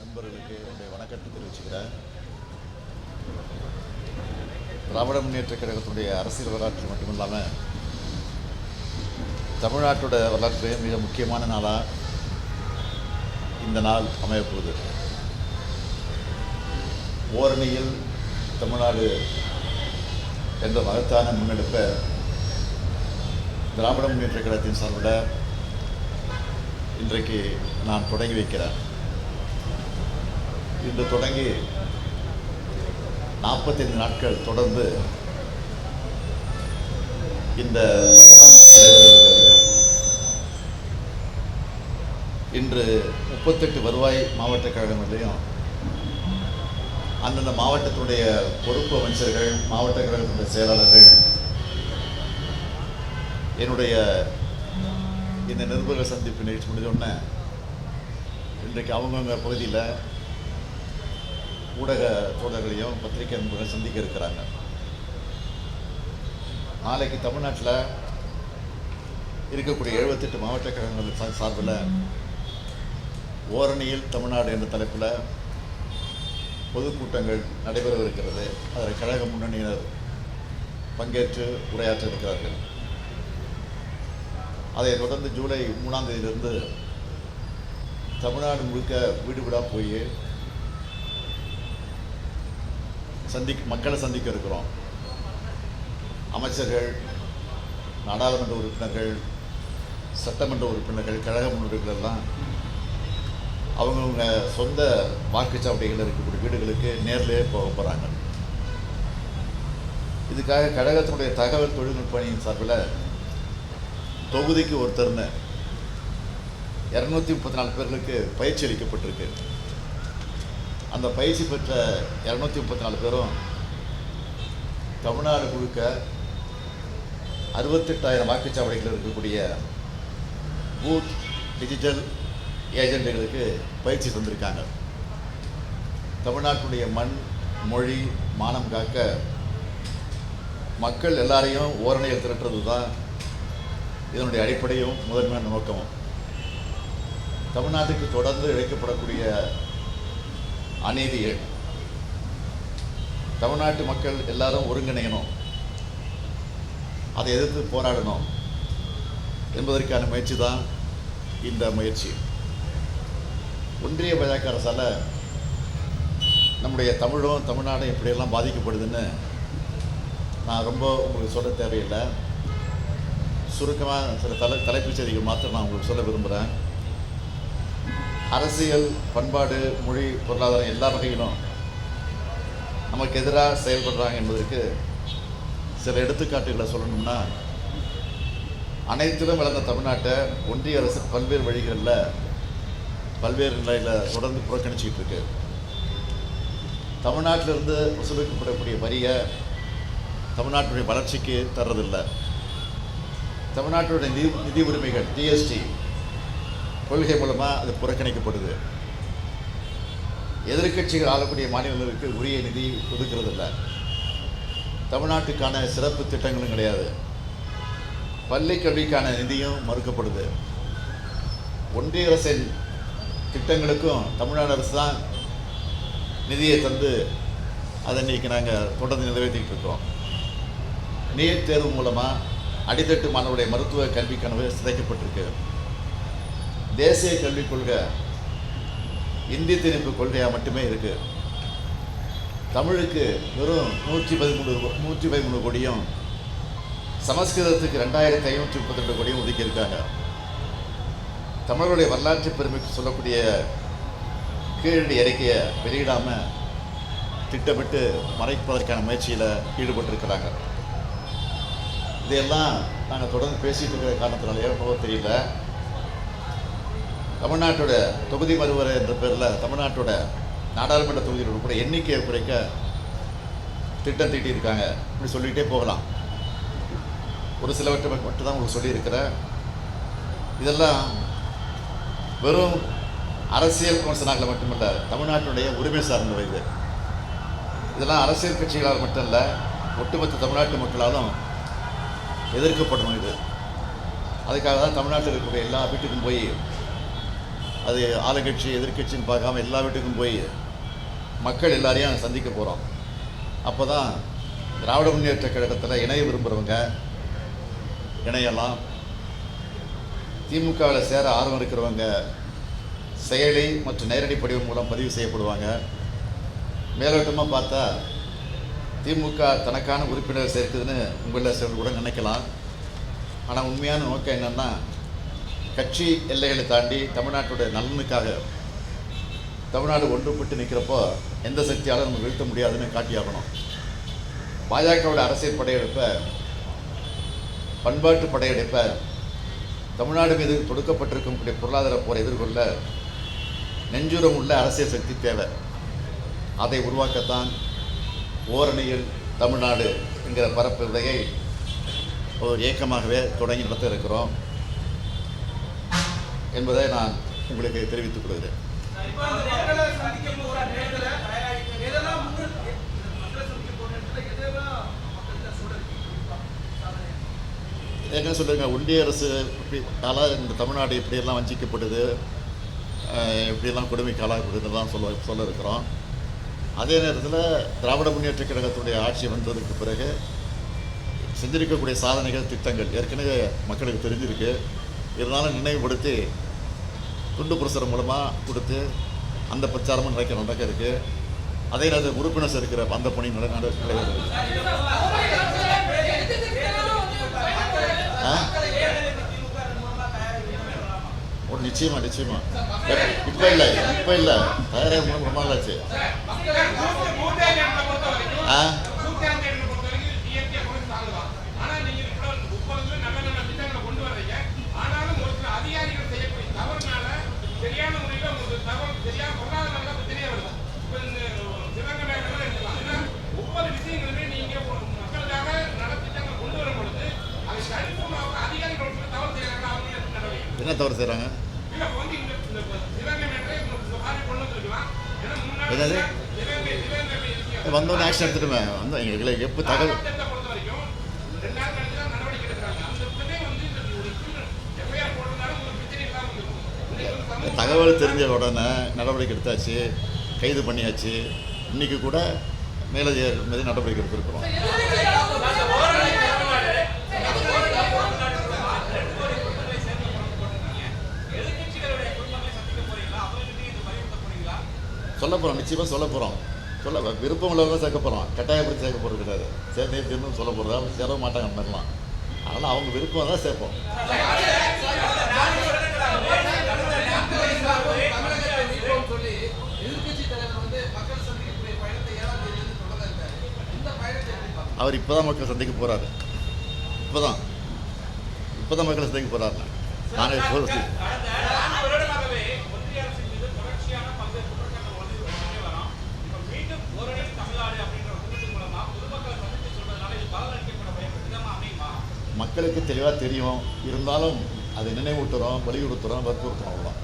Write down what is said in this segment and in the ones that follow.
நண்பர்களுக்கு என்னுடைய வணக்கத்தை தெரிவிச்சுக்கிறேன். திராவிட முன்னேற்ற கழகத்துடைய அரசியல் வரலாற்று மட்டுமில்லாமல் தமிழ்நாட்டோட வரலாற்று மிக முக்கியமான நாளாக இந்த நாள் அமையப்போகுது. ஓரணியில் தமிழ்நாடு என்ற மகத்தான முன்னெடுப்பை திராவிட முன்னேற்ற கழகத்தின் சார்பில் இன்றைக்கு நான் தொடங்கி வைக்கிறேன் இன்று தொடங்கி நாற்பத்தைந்து நாட்கள் தொடர்ந்து இந்த பயணம் நடைபெறுகிறது. இன்று முப்பத்தெட்டு வருவாய் மாவட்ட கழகங்களையும் அந்தந்த மாவட்டத்துடைய பொறுப்பு அமைச்சர்கள் மாவட்ட கழகத்துடைய செயலாளர்கள் என்னுடைய இந்த நிருபர்கள் சந்திப்பு நிகழ்ச்சி முடிஞ்சோடனே இன்றைக்கு அவங்கவுங்க பகுதியில் ஊடக தோழர்களையும் பத்திரிகை நண்பர்கள் சந்திக்க இருக்கிறாங்க. நாளைக்கு தமிழ்நாட்டில் இருக்கக்கூடிய எழுபத்தெட்டு மாவட்ட கழகங்கள் சார்பில் ஓரணியில் தமிழ்நாடு என்ற தலைப்பில் பொதுக்கூட்டங்கள் நடைபெறவிருக்கிறது. அதில் கழக முன்னணியினர் பங்கேற்று உரையாற்ற இருக்கிறார்கள் அதைத் தொடர்ந்து ஜூலை மூணாம் தேதியிலிருந்து தமிழ்நாடு முழுக்க வீடு வீடாக போய் சந்தி மக்களை சந்திக்க இருக்கிறோம். அமைச்சர்கள் நாடாளுமன்ற உறுப்பினர்கள் சட்டமன்ற உறுப்பினர்கள் கழக முன்னோடிகள் அவங்கவுங்க சொந்த வாக்குச்சாவடிகள் இருக்கக்கூடிய வீடுகளுக்கு நேரிலே போக போகிறாங்க இதுக்காக கழகத்தினுடைய தகவல் தொழில்நுட்ப அணியின் சார்பில் தொகுதிக்கு ஒருத்தர்னு இரநூத்தி முப்பத்தி நாலு பேர்களுக்கு பயிற்சி அளிக்கப்பட்டிருக்கு. அந்த பயிற்சி பெற்ற இரநூத்தி முப்பத்தி நாலு பேரும் தமிழ்நாடு முழுக்க அறுபத்தெட்டாயிரம் வாக்குச்சாவடிகள் இருக்கக்கூடிய பூத் டிஜிட்டல் ஏஜென்ட்டுகளுக்கு பயிற்சி தந்திருக்காங்க. தமிழ்நாட்டுடைய மண் மொழி மானம் காக்க மக்கள் எல்லாரையும் ஓரணையில் திரட்டுறது தான் இதனுடைய அடிப்படையும் முதன்மையான நோக்கமும். தமிழ்நாட்டுக்கு தொடர்ந்து இழைக்கப்படக்கூடிய அநீதிகள் தமிழ்நாட்டு மக்கள் எல்லாரும் ஒருங்கிணையணும் அதை எதிர்த்து போராடணும் என்பதற்கான முயற்சி தான் இந்த முயற்சி. ஒன்றிய பாஜக அரசால் நம்முடைய தமிழும் தமிழ்நாடும் இப்படியெல்லாம் பாதிக்கப்படுதுன்னு நான் ரொம்ப உங்களுக்கு சொல்ல தேவையில்லை. சுருக்கமாக சில தலை தலைப்புச் செய்திகள் மாத்திரம் நான் உங்களுக்கு சொல்ல விரும்புகிறேன் அரசியல் பண்பாடு மொழி பொருளாதாரம் எல்லா வகையிலும் நமக்கு எதிராக செயல்படுறாங்க என்பதற்கு சில எடுத்துக்காட்டுகளை சொல்லணும்னா அனைத்திலும் வளர்ந்த தமிழ்நாட்டை ஒன்றிய அரசு பல்வேறு வழிகளில் பல்வேறு நிலையில் தொடர்ந்து புறக்கணிச்சிக்கிட்டு இருக்கு. தமிழ்நாட்டிலிருந்து வசூலிக்கப்படக்கூடிய வரியை தமிழ்நாட்டுடைய வளர்ச்சிக்கு தர்றதில்லை. தமிழ்நாட்டோட நிதி நிதி உரிமைகள் ஜிஎஸ்டி கொள்கை மூலமாக அது புறக்கணிக்கப்படுது. எதிர்க்கட்சிகள் ஆளக்கூடிய மாநிலங்களுக்கு உரிய நிதி ஒதுக்கிறதில்ல. தமிழ்நாட்டுக்கான சிறப்பு திட்டங்களும் கிடையாது. பள்ளி கல்விக்கான நிதியும் மறுக்கப்படுது. ஒன்றிய அரசின் திட்டங்களுக்கும் தமிழ்நாடு அரசு தான் நிதியை தந்து அதை இன்றைக்கி நாங்கள் தொடர்ந்து நிறைவேற்றிக்கிட்டு இருக்கோம். நீட் தேர்வு மூலமாக அடித்தட்டு மாணவருடைய மருத்துவ கல்வி கனவு சிதைக்கப்பட்டிருக்கு. தேசிய கல்விக் கொள்கை இந்தி திணிப்பு கொள்கையாக மட்டுமே இருக்குது தமிழுக்கு வெறும் நூற்றி பதிமூணு நூற்றி பதிமூணு கோடியும் சமஸ்கிருதத்துக்கு ரெண்டாயிரத்தி ஐநூற்றி முப்பத்தி ரெண்டு கோடியும் ஒதுக்கியிருக்காங்க. தமிழருடைய வரலாற்று பெருமைக்கு சொல்லக்கூடிய கீழடி அறிக்கையை வெளியிடாமல் திட்டமிட்டு மறைப்பதற்கான முயற்சியில் ஈடுபட்டிருக்கிறாங்க. இதையெல்லாம் நாங்கள் தொடர்ந்து பேசிகிட்டு இருக்கிற காரணத்தினாலேயோ என்னவோ தெரியல. தமிழ்நாட்டோட தொகுதி மறுவரை என்ற பேரில் தமிழ்நாட்டோட நாடாளுமன்ற தொகுதிகளோட கூட எண்ணிக்கையை குறைக்க திட்டம் தீட்டியிருக்காங்க. இப்படி சொல்லிகிட்டே போகலாம். ஒரு சிலவற்றை மட்டும் தான் உங்களுக்கு சொல்லியிருக்கிறேன். இதெல்லாம் வெறும் அரசியல் விமர்சனங்களை மட்டுமல்ல தமிழ்நாட்டினுடைய உரிமை சார்ந்தவை இது இதெல்லாம் அரசியல் கட்சிகளால் மட்டும் இல்லை ஒட்டுமொத்த தமிழ்நாட்டு மக்களாலும் எதிர்க்கப்படணும் இது. அதுக்காக தான் தமிழ்நாட்டில் இருக்கக்கூடிய எல்லா வீட்டுக்கும் போய் அது ஆளுங்கட்சி எதிர்கட்சின்னு பார்க்காம எல்லா வீட்டுக்கும் போய் மக்கள் எல்லாரையும் சந்திக்க போகிறோம் அப்போ தான் திராவிட முன்னேற்ற கழகத்தில் இணைய விரும்புகிறவங்க இணையலாம் திமுகவில் சேர ஆர்வம் இருக்கிறவங்க செயலி மற்றும் நேரடி படிவம் மூலம் பதிவு செய்யப்படுவாங்க. மேலோட்டமாக பார்த்தா திமுக தனக்கான உறுப்பினர் சேர்க்குதுன்னு உங்களில் சிலர் கூட நினைக்கலாம். ஆனால் உண்மையான நோக்கம் என்னென்னா கட்சி எல்லைகளை தாண்டி தமிழ்நாட்டுடைய நலனுக்காக தமிழ்நாடு ஒன்றுபட்டு நிற்கிறப்போ எந்த சக்தியாலும் நம்ம வீழ்த்த முடியாதுன்னு காட்டியாகணும். பாஜகவோட அரசியல் படையெடுப்பை பண்பாட்டு படையெடுப்பை தமிழ்நாடு மீது தொடுக்கப்பட்டிருக்கக்கூடிய பொருளாதார போரை எதிர்கொள்ள நெஞ்சுரம் உள்ள அரசியல் சக்தி தேவை. அதை உருவாக்கத்தான் ஓரணியில் தமிழ்நாடு என்கிற பரப்பு விதையை ஒரு இயக்கமாகவே தொடங்கி நடத்த இருக்கிறோம் என்பதை நான் உங்களுக்கு தெரிவித்துக் கொள்கிறேன். இப்போ ஏற்கனவே சொல்லுங்க ஒன்றிய அரசு இப்படி இந்த தமிழ்நாடு இப்படியெல்லாம் வஞ்சிக்கப்படுது இப்படியெல்லாம் கொடுமைக்கு ஆளாகப்படுதுலாம் சொல்ல சொல்ல இருக்கிறோம். அதே நேரத்தில் திராவிட முன்னேற்ற கழகத்துடைய ஆட்சி வந்ததுக்கு பிறகு செஞ்சிருக்கக்கூடிய சாதனைகள் திட்டங்கள் ஏற்கனவே மக்களுக்கு தெரிஞ்சிருக்கு. இருந்தாலும் நினைவுபடுத்தி துண்டு பிரசுரம் மூலமாக கொடுத்து அந்த பிரச்சாரமும் நடக்க நடக்க இருக்குது அதே நேரத்தில் உறுப்பினர் இருக்கிற அந்த பணி நட நடைபெறுது ஆ ஒரு நிச்சயமா நிச்சயமா. இப்போ இல்லை இப்போ இல்லை. தயாராக மூணு ரொம்ப நாளாச்சு ஆ? என்ன தவறு செய்கிறாங்க என்னது? வந்தோடனே ஆக்ஷன் எடுத்துட்டுமே வந்து எங்களுக்கு எப்போ தகவல்? தகவல் தெரிஞ்ச உடனே நடவடிக்கை எடுத்தாச்சு கைது பண்ணியாச்சு. இன்னைக்கு கூட மேலதிகாரி மீது நடவடிக்கை எடுத்திருக்கிறோம். சொல்ல போகிறோம் நிச்சயமாக சொல்ல போகிறோம் சொல்ல விருப்பம் உள்ளவங்க சேர்க்க போகிறோம் கட்டாயப்படுத்தி சேர்க்க போகிறது கிடையாது. சேர்ந்தே சேர்ந்து சொல்ல போகிறதா சேர மாட்டாங்க அந்த மாதிரிலாம். அதனால் அவங்க விருப்பம் தான் சேர்ப்போம். அவர் இப்போ தான் மக்கள் சந்திக்க போகிறாரு இப்போ தான் இப்போ தான் மக்களை சந்திக்க போகிறாரு நாங்கள் இப்போ கடந்த நான்கு வருடமாகவே ஒன்றிய அரசின் மீது தொடர்ச்சியான பல்வேறு குற்றச்சாட்டுகள் வந்து வந்துட்டே வரோம். இப்ப மீண்டும் ஓரளவு தமிழ்நாடு அப்படின்ற ஒரு திட்டத்தின் மூலமா பொதுமக்களை சந்தித்து சொல்றதுனால இது பலனளிக்கப்பட விதமா அமையுமா மக்களுக்கு தெளிவாக தெரியும். இருந்தாலும் அதை நினைவூட்டுறோம் வலியுறுத்துறோம் வற்புறுத்துறோம் அவ்வளோதான்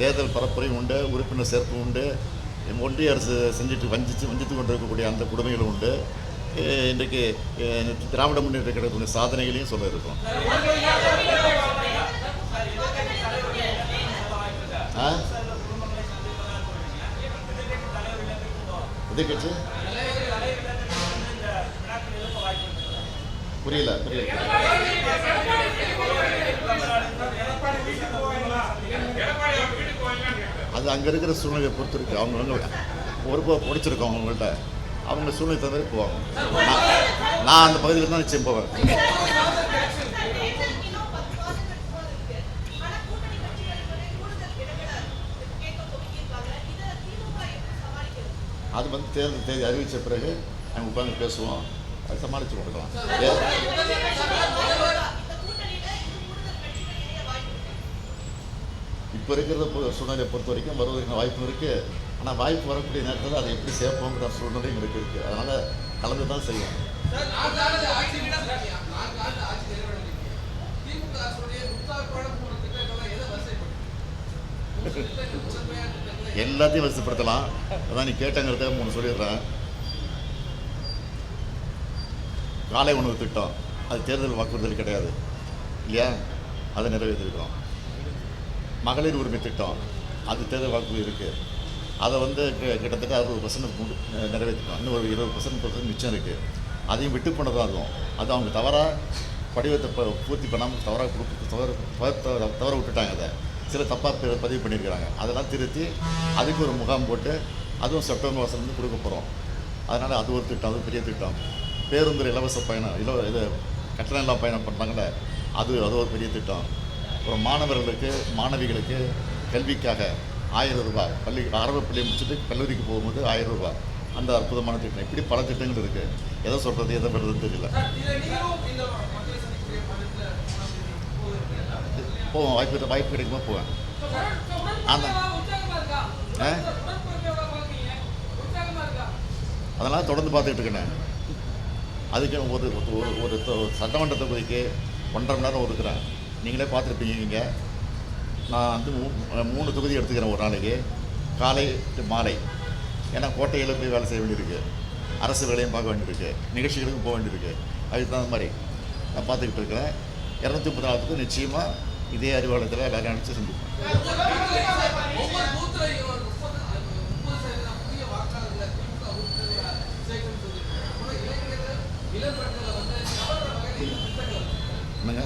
தேர்தல் பரப்புரையும் உண்டு உறுப்பினர் சேர்ப்பு உண்டு. ஒன்றிய அரசு செஞ்சுட்டு வஞ்சித்து வஞ்சித்து கொண்டிருக்கக்கூடிய அந்த கொடுமைகளும் உண்டு. இன்றைக்கு திராவிட முன்னேற்ற கழகத்துடைய சாதனைகளையும் சொல்ல இருக்கோம் எதிர்கட்சி புரியல. புரியல அது அங்கே இருக்கிற சூழ்நிலையை பொறுத்து இருக்கு. வந்து பொறுப்பை பிடிச்சிருக்கோம் அவங்கள்ட்ட அவங்க சூழ்நிலை தகுந்த மாதிரி போவாங்க. நான் நான் அந்த பகுதியில் தான் நிச்சயம் போவேன். அது வந்து தேர்தல் தேதி அறிவித்த பிறகு நாங்கள் உட்காந்து பேசுவோம். அது சமாளித்து கொடுக்கலாம். இப்போ இருக்கிற சூழ்நிலையை பொறுத்த வரைக்கும் வருவதற்கு வாய்ப்பு இருக்குது ஆனால் வாய்ப்பு வரக்கூடிய நேரத்தில் அதை எப்படி சேர்ப்போங்கிற சூழ்நிலையும் எங்களுக்கு இருக்குது அதனால் கலந்து தான் செய்வோம் எல்லாத்தையும் வசதிப்படுத்தலாம் அதான் நீ கேட்டங்கிறத மூணு சொல்லிடுறேன். காலை உணவு திட்டம். அது தேர்தல் வாக்குறுதல் கிடையாது. இல்லையா? அதை நிறைவேற்றிருக்கிறோம். மகளிர் உரிமை திட்டம். அது தேர்தல் வாக்குறுதி இருக்குது அதை வந்து கிட்டத்தட்ட அறுபது பர்சன்ட் நிறைவேற்றிட்டோம் இன்னும் ஒரு இருபது பர்சன்ட் பர்சன்ட் மிச்சம் இருக்குது அதையும் விட்டு போனதாக அதுவும் அது அவங்க தவறாக படிவத்தை ப- பூர்த்தி பண்ணாமல் தவறாக கொடுத்து தவறு தவறு தவற விட்டுட்டாங்க அதை. சில தப்பாக பதிவு பண்ணியிருக்கிறாங்க. அதெல்லாம் திருத்தி அதுக்கு ஒரு முகாம் போட்டு அதுவும் செப்டம்பர் மாதம் வந்து கொடுக்க போகிறோம் அதனால் அது ஒரு திட்டம் அது பெரிய திட்டம். பேருந்து இலவச பயணம் இலவ இது கட்டணம் இல்லாம பயணம் பண்ணுறாங்களே அது அது ஒரு பெரிய திட்டம். அப்புறம் மாணவர்களுக்கு மாணவிகளுக்கு கல்விக்காக ஆயிரம் ரூபாய் பள்ளி ஆரம்ப பள்ளியை முடிச்சுட்டு கல்லூரிக்கு போகும்போது ஆயிரம் ரூபாய். அந்த அற்புதமான திட்டம். இப்படி பல திட்டங்கள் இருக்குது எதை சொல்கிறது எதை பண்ணுறதுன்னு தெரியல. போவோம் போவேன் வாய்ப்பு வாய்ப்பு கிடைக்குமா போவேன் ஆமா. ஆ? அதெல்லாம் தொடர்ந்து பார்த்துக்கிட்டு இருக்கேன் அதுக்கு ஒரு ஒரு ஒரு தொ- சட்டமன்ற தொகுதிக்கு ஒன்றரை மணி நேரம் ஒதுக்குறேன் நீங்களே பார்த்துருப்பீங்க நீங்கள் நான் வந்து மூ- மூணு தொகுதி எடுத்துக்கிறேன் ஒரு நாளைக்கு. காலை மாலை. ஏன்னா கோட்டையில் போய் வேலை செய்ய வேண்டியிருக்கு. அரசு வேலையும் பார்க்க வேண்டியிருக்கு. நிகழ்ச்சிகளுக்கும் போக வேண்டியிருக்கு. அதுக்கு தகுந்த மாதிரி நான் பார்த்துக்கிட்டு இருக்கிறேன். இரநூத்தி முப்பது நாளுக்கு நிச்சயமாக இதே அறிவாளத்தில் எல்லாரும் அனுப்பிச்சு செஞ்சுப்பேன் ஒவ்வொரு என்னங்க?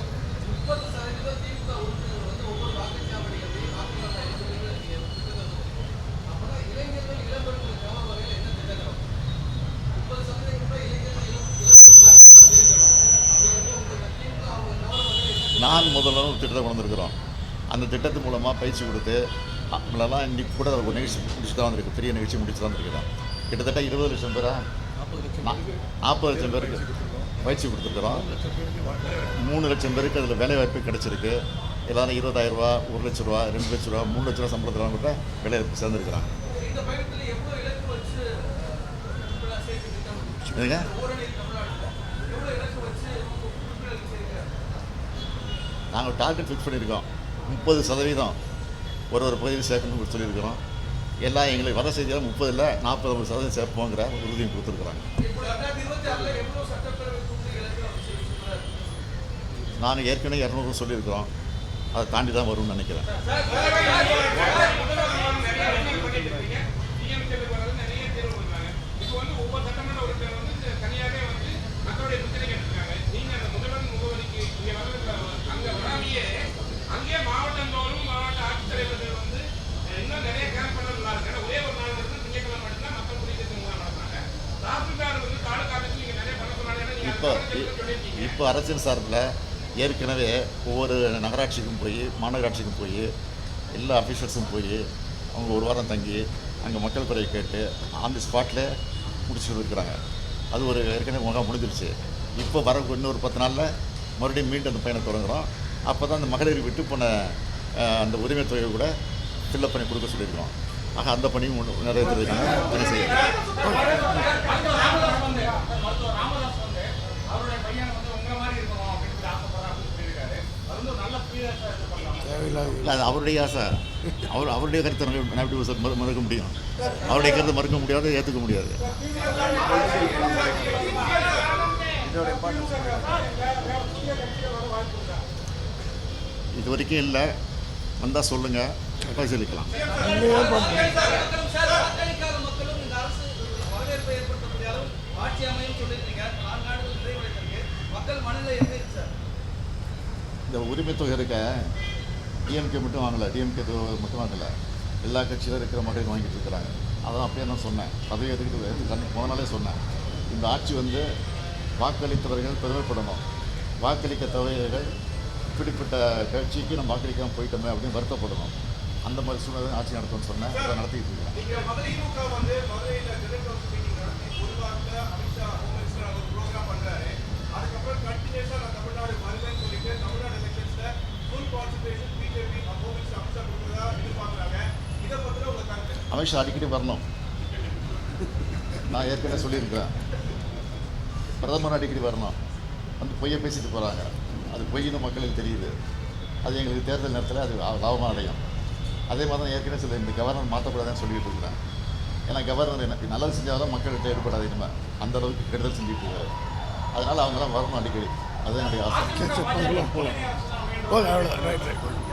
நான் முதல்ல ஒரு திட்டத்தை கொண்டு வந்திருக்கிறோம் அந்த திட்டத்து மூலமாக பயிற்சி கொடுத்து அவங்களெல்லாம் இன்னைக்கு கூட ஒரு நிகழ்ச்சி முடிச்சு தான் வந்திருக்கு பெரிய நிகழ்ச்சி முடிச்சு தான் வந்திருக்கிறோம். கிட்டத்தட்ட இருபது லட்சம் பேரா நா- நாற்பது லட்சம் பேருக்கு பயிற்சி கொடுத்துருக்குறோம். மூணு லட்சம் பேருக்கு அதில் வேலைவாய்ப்பு கிடச்சிருக்கு. எல்லாரும் இருபதாயிரம் ரூபா ஒரு லட்ச ரூபா ரெண்டு லட்ச ரூபா மூணு லட்ச ரூபா சம்பளத்தில் கூட வேலை வாய்ப்பு சேர்ந்துருக்குறாங்க. இந்த நாங்கள் டார்கெட் ஃபிக்ஸ் பண்ணியிருக்கோம். முப்பது சதவீதம் ஒரு ஒரு பகுதியில் சேர்க்கணும்னு சொல்லியிருக்கிறோம். எல்லாம் எங்களுக்கு வர செய்தியில் முப்பதில் நாற்பது சதவீதம் சேர்ப்போங்கிற உறுதியும் கொடுத்துருக்குறாங்க. இப்போ நான் ஏற்கனவே இரநூறு சொல்லியிருக்கிறோம். அதை தாண்டி தான் வரும்னு நினைக்கிறேன் இப்போ இப்போ அரசியல் சார்பில் ஏற்கனவே ஒவ்வொரு நகராட்சிக்கும் போய் மாநகராட்சிக்கும் போய் எல்லா அஃபீஷியல்ஸும் போய் அவங்க ஒரு வாரம் தங்கி அங்கே மக்கள் குறையை கேட்டு ஆன் தி ஸ்பாட்டில் முடிச்சுட்டு இருக்கிறாங்க அது ஒரு ஏற்கனவே முகாம் முடிஞ்சிருச்சு. இப்போ வர இன்னொரு பத்து நாளில் மறுபடியும் மீண்டும் அந்த பயணம் தொடங்குறோம். அப்போ தான் அந்த மகளிர் விட்டு போன அந்த உரிமை தொகையை கூட ஃபில்லப் பண்ணி கொடுக்க சொல்லியிருக்கோம் ஆக அந்த பணியும் நிறைய நிறைவேற்றுறதுக்கான பணி செய்யணும் மருத்துவர் ராமதாஸ் வந்து அவருடைய பையன் வந்து உங்களை மாதிரி இருக்கணும் அப்படின்னு சொல்லி ஆசைப்படுறா அப்படின்னு சொல்லியிருக்காரு அது வந்து ஒரு நல்ல பீரியஸாக இது பண்ணலாம் இல்லை அது அவருடைய ஆசை. அவர் அவருடைய கருத்தை எப்படி மறுக்க முடியும்? அவருடைய கருத்தை மறுக்க முடியாது ஏற்றுக்க முடியாது. இது வரைக்கும் இல்லை. வந்தால் சொல்லுங்கள் பரிசீலிக்கலாம். மக்கள் எப்படி இருக்கு சார்? இந்த உரிமை தொகை இருக்க டிஎம்கே மட்டும் வாங்கலை டிஎம்கே மட்டும் வாங்கலை. எல்லா கட்சியிலும் இருக்கிற மக்கள் வாங்கிட்டு இருக்கிறாங்க. அதான் அப்பயே நான் சொன்னேன். பதவி எடுத்துக்கிட்டு கண் முத நாளே சொன்னேன். இந்த ஆட்சி வந்து வாக்களித்தவர்கள் பெருமைப்படணும். வாக்களிக்க தவறியவர்கள் இப்படிப்பட்ட கட்சிக்கு நம்ம வாக்களிக்காமல் போயிட்டோமே அப்படின்னு வருத்தப்படணும். அந்த மாதிரி சூழ்நிலை ஆட்சி நடத்தும்னு சொன்னேன். அதை நடத்திக்கிட்டு இருக்கிறேன் நீங்க நான் தமிழ்நாடு வருவேன்னு சொல்லிட்டு Tamil Nadu full concentration BJP Amit Shah கொடுக்குறதா இதை கருத்து? அமித்ஷா அடிக்கடி வரணும். நான் ஏற்கனவே சொல்லியிருக்கிறேன். பிரதமர் அடிக்கடி வரணும். வந்து பொய்யை பேசிட்டு போகிறாங்க அது பொய்ன்னு மக்களுக்கு தெரியுது. அது எங்களுக்கு தேர்தல் நேரத்தில் அது லாபமாக அடையும். அதே மாதிரி தான் ஏற்கனவே சொல்ல இந்த கவர்னர் மாற்றக்கூடாதுன்னு சொல்லிட்டு இருக்கிறேன். ஏன்னா கவர்னர் எனக்கு நல்லது செஞ்சாலும் மக்கள்கிட்ட ஈடுபடாது இனிமேல் அந்த அளவுக்கு கெடுதல் செஞ்சுட்டு இருக்காரு. அதனால் அவங்களாம் வரணும் அடிக்கடி. அதுதான் என்னுடைய ஆசை. போகலாம் அவ்வளோ ரைட் ரைட்